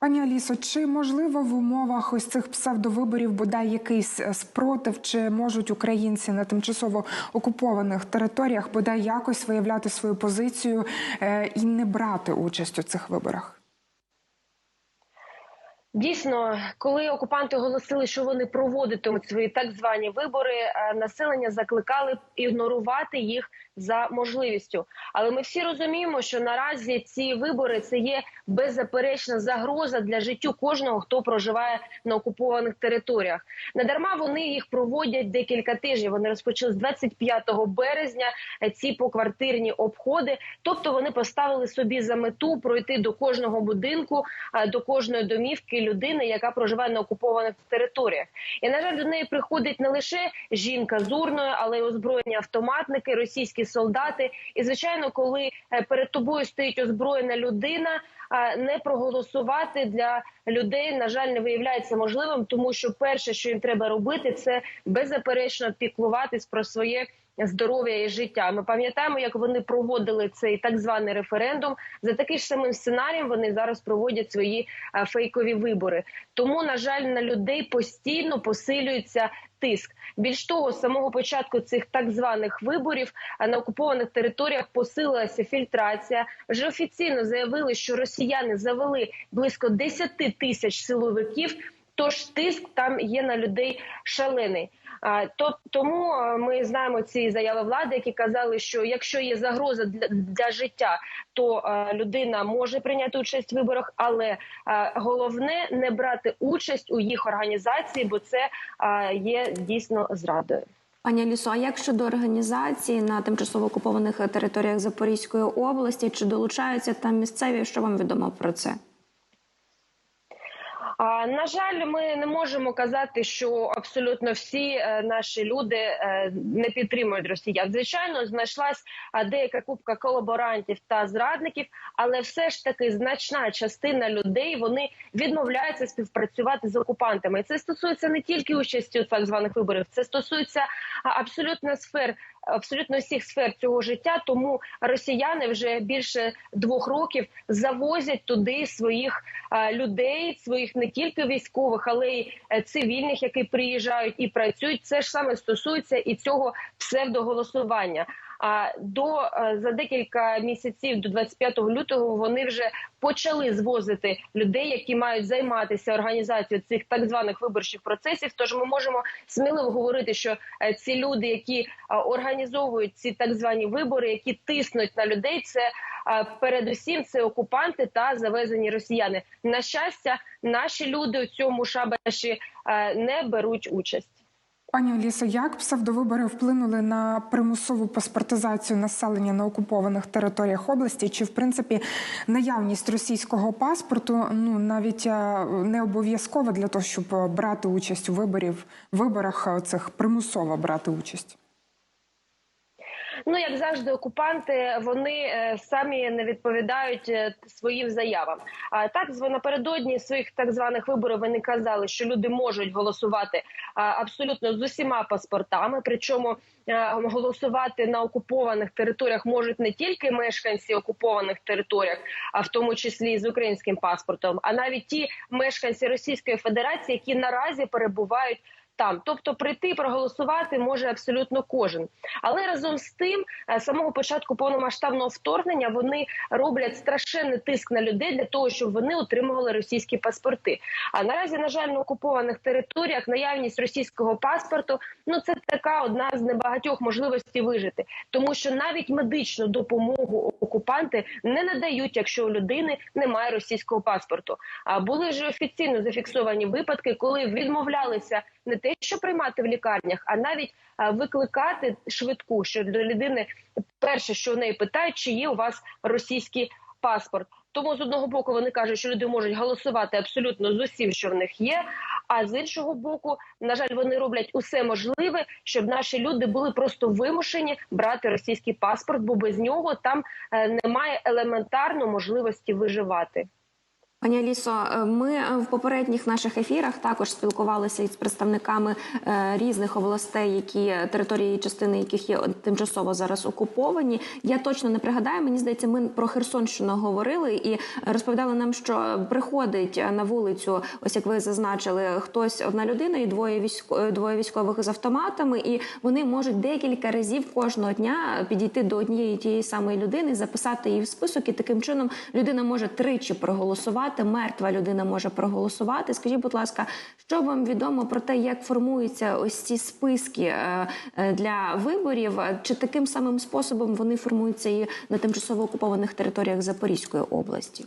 Пані Алісо, чи можливо в умовах ось цих псевдовиборів бодай якийсь е, спротив, чи можуть українці на тимчасово окупованих територіях бодай якось виявляти свою позицію е, і не брати участь у цих виборах? Дійсно, коли окупанти оголосили, що вони проводитимуть свої так звані вибори, е, населення закликали ігнорувати їх за можливістю. Але ми всі розуміємо, що наразі ці вибори це є беззаперечна загроза для життю кожного, хто проживає на окупованих територіях. Недарма вони їх проводять декілька тижнів. Вони розпочали з 25 березня е, ці поквартирні обходи. Тобто вони поставили собі за мету пройти до кожного будинку, е, до кожної домівки людини, яка проживає на окупованих територіях. І на жаль, до неї приходить не лише жінка з урною, але й озброєні автоматники, російські солдати. І звичайно, коли е, перед тобою стоїть озброєна людина. Не проголосувати для людей на жаль не виявляється можливим, тому що перше, що їм треба робити, це беззаперечно піклуватись про своє здоров'я і життя. Ми пам'ятаємо, як вони проводили цей так званий референдум. За таким самим сценарієм вони зараз проводять свої фейкові вибори. Тому, на жаль, на людей постійно посилюється тиск. Більш того, з самого початку цих так званих виборів на окупованих територіях посилилася фільтрація. Вже офіційно заявили, що росіяни завели близько 10 тисяч силовиків. Тож тиск там є на людей шалений. То тому е, ми знаємо ці заяви влади, які казали, що якщо є загроза для, для життя, то е, людина може прийняти участь в виборах, але е, головне не брати участь у їх організації, бо це є дійсно зрадою. Пані Алісо, а як щодо організації на тимчасово окупованих територіях Запорізької області, чи долучаються там місцеві? Що вам відомо про це? На жаль, ми не можемо казати, що абсолютно всі е, наші люди е, не підтримують росіян. Звичайно, знайшлась деяка купка колаборантів та зрадників, але все ж таки значна частина людей вони відмовляються співпрацювати з окупантами. Це стосується не тільки участі у так званих виборів, це стосується абсолютно сфер. Абсолютно всіх сфер цього життя, тому росіяни вже більше двох років завозять туди своїх людей, своїх не тільки військових, але й е, цивільних, які приїжджають і працюють. Це ж саме стосується і цього псевдоголосування. А до е, за декілька місяців до 25 лютого вони вже почали звозити людей, які мають займатися організацією цих так званих виборчих процесів. Тож ми можемо сміливо говорити, що е, ці люди, які е, організовують ці так звані вибори, які тиснуть на людей, це передусім це окупанти та завезені росіяни. На щастя, наші люди у цьому шабаші не беруть участь. Пані Олісо, як псевдовибори вплинули на примусову паспортизацію населення на окупованих територіях області? Чи в принципі наявність російського паспорту ну навіть е, не обов'язкова для того, щоб брати участь у виборів виборах е, цих примусово брати участь? Ну як завжди, окупанти вони е, самі не відповідають е, своїм заявам. А так напередодні своїх так званих виборів вони казали, що люди можуть голосувати абсолютно з усіма паспортами. Причому е, голосувати на окупованих територіях можуть не тільки мешканці окупованих територіях, а в тому числі з українським паспортом, а навіть ті мешканці Російської Федерації, які наразі перебувають там. Тобто прийти проголосувати може абсолютно кожен. Але разом з тим, з самого початку повномасштабного вторгнення вони роблять страшенний тиск на людей для того, щоб вони отримували російські паспорти. А наразі, на жаль, на окупованих територіях наявність російського паспорту ну це така одна з небагатьох можливостей вижити, тому що навіть медичну допомогу окупанти не надають, якщо у людини немає російського паспорту. А були вже офіційно зафіксовані випадки, коли відмовлялися не те, що приймати в лікарнях, а навіть викликати швидку, що до людини перше, що в неї питають, чи є у вас російський паспорт. Тому з одного боку вони кажуть, що люди можуть голосувати абсолютно з усім, що в них є. А з іншого боку, на жаль, вони роблять усе можливе, щоб наші люди були просто вимушені брати російський паспорт, бо без нього там е, немає елементарно можливості виживати. Пані Алісо, е, ми е, в попередніх наших ефірах також спілкувалися із представниками е, різних областей, які території частини яких є тимчасово зараз окуповані. Я точно не пригадаю. Мені здається, ми про Херсонщину говорили і розповідали нам, що приходить на вулицю, ось як ви зазначили, хтось одна людина і двоє військо, двоє військових з автоматами, і вони можуть декілька разів кожного дня підійти до однієї тієї самої людини, записати її в список, і таким чином людина може тричі проголосувати. Мертва людина може проголосувати. Скажіть, будь ласка, що вам відомо про те, як формуються ось ці списки е, е, для виборів? Чи таким самим способом вони формуються і на тимчасово окупованих територіях Запорізької області?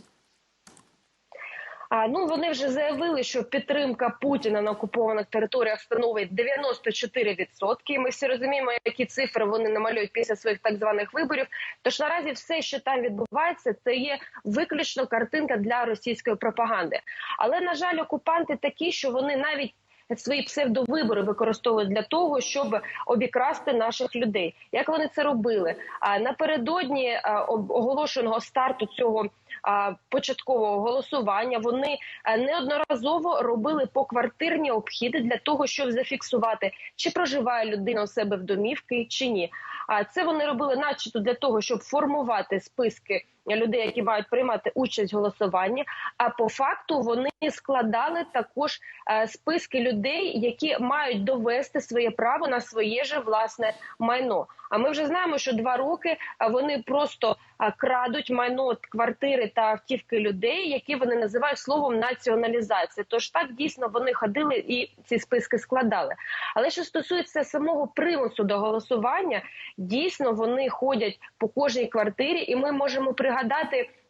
А ну вони вже заявили, що підтримка Путіна на окупованих територіях становить 94%. І Ми всі розуміємо, які цифри вони намалюють після своїх так званих виборів. Тож наразі все, що там відбувається, це є виключно картинка для російської пропаганди. Але на жаль, окупанти такі, що вони навіть Свої псевдовибори використовують для того, щоб обікрасти наших людей. Як вони це робили? А напередодні оголошеного старту цього початкового голосування вони неодноразово робили поквартирні обхіди для того, щоб зафіксувати, чи проживає людина у себе в домівки, чи ні. А це вони робили, начебто, для того, щоб формувати списки людей, які мають приймати участь в голосуванні. А по факту вони складали також е, списки людей, які мають довести своє право на своє же власне майно. А ми вже знаємо, що два роки е, вони просто е, крадуть майно квартири та автівки людей, які вони називають словом націоналізація. Тож так дійсно вони ходили і ці списки складали. Але що стосується самого примусу до голосування, дійсно вони ходять по кожній квартирі, і ми можемо пригадати.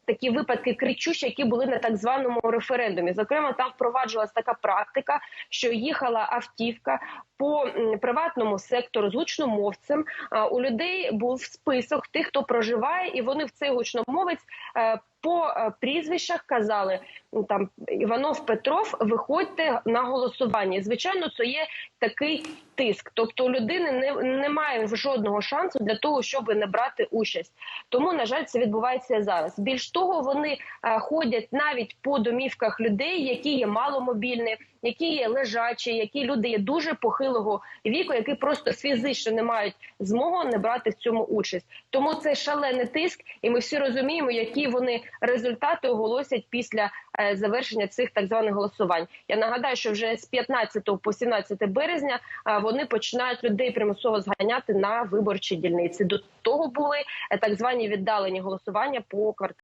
Такі випадки кричущі, які були на так званому референдумі. Зокрема, там впроваджувалася така практика, що їхала автівка по приватному сектору з гучномовцем. У людей був список тих, хто проживає, і вони в цей гучномовець е, по е, прізвищах казали ну, там Іванов Петров, виходьте на голосування. Звичайно, це є такий тиск. Тобто у людини не, немає жодного шансу для того, щоб не брати участь. Тому, на жаль, це відбувається зараз. Більш того, вони е, ходять навіть по домівках людей, які є маломобільні, які є лежачі, які люди є дуже похилого віку, які просто фізично не мають змоги не брати в цьому участь. Тому це шалений тиск, і ми всі розуміємо, які вони результати оголосять після е, завершення цих так званих голосувань. Я нагадаю, що вже з 15 по 17 березня е, вони починають людей примусово зганяти на виборчі дільниці. До того були е, так звані віддалені голосування по квартирах.